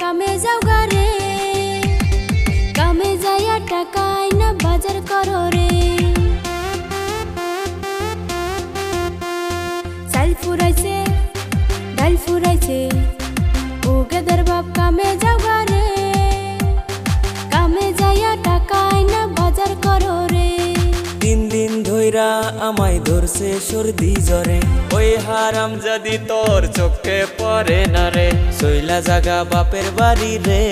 কামে যাও গারে কামে যাইয়া টাকায় না বাজার করো রে। আমায় ধরছে সর্দি জ্বরে। ওই হারাম যদি তোর চোখে পড়ে না রে। শৈলা জাগা বাপের বাড়ি রে।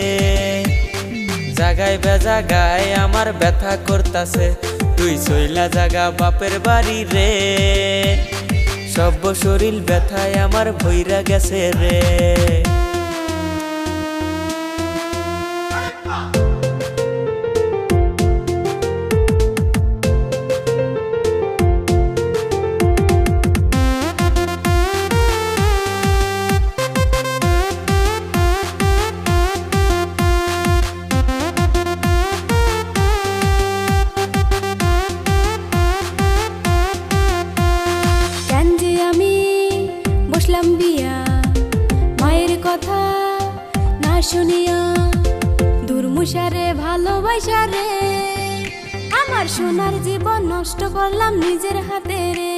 জাগায় বেজাগায় আমার ব্যথা করতাছে। তুই শৈলা জাগা বাপের বাড়ি রে। সব শরীর ব্যথায় আমার ভৈরা গেছে রে। শুনিয়া দুর্মুষারে ভালোবাসা রে। আমার সোনার জীবন নষ্ট করলাম নিজের হাতে রে।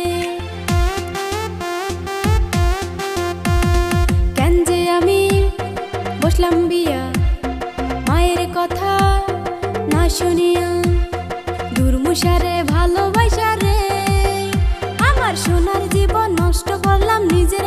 কেন যে আমি বসলাম বিয়া, মায়ের কথা না শুনিয়া দুর্মুষারে ভালোবাসা রে। আমার সোনার জীবন নষ্ট করলাম নিজের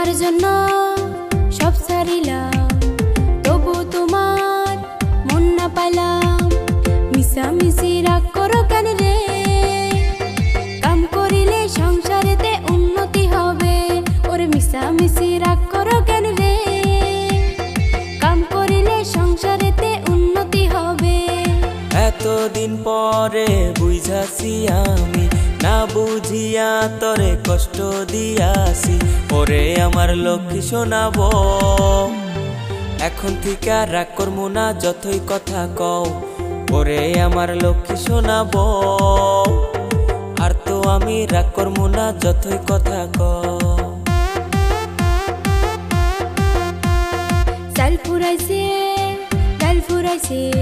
তোমার জন্য সব ছাড়িলাম। তবু তোমার মন না পাইলাম। মিশামিশি রাগ করো কেন রে? কাম করিলে সংসারেতে উন্নতি হবে। ওরে মিশামিশি রাগ করো কেন রে? কাম করিলে সংসারেতে উন্নতি হবে। এতদিন পরে বুঝাছি আমি বুঝিয়া তরে কষ্ট দিয়াছি। ওরে আমার লক্ষ্মী শোনাবো। এখন থেকে রাগ করব না, যতই কথা কও। ওরে আমার লক্ষ্মী শোনাবো। আর তো আমি রাগ করব না, যতই কথা কও। চাল ফুরাইছে ডাল ফুরাইছে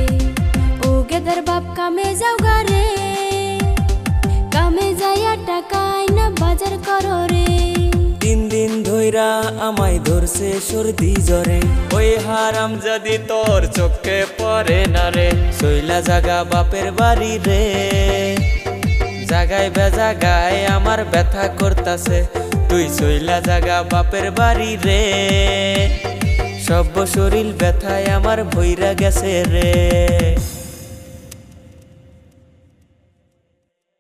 ও গেদার বাপ কামে যাও গারে। বাজার করো রে তিন দিন ধইরা আমায় ধরছে সর্দি জ্বরে। ওই হারাম যদি তোর চোখে পড়ে না রে। শৈলা জাগা বাপের বাড়ি রে। জাগায় বেজাগায় আমার ব্যথা করতাছে। তুই শৈলা জাগা বাপের বাড়ি রে। সব শরীর ব্যথায় আমার ভৈরা গেছে রে।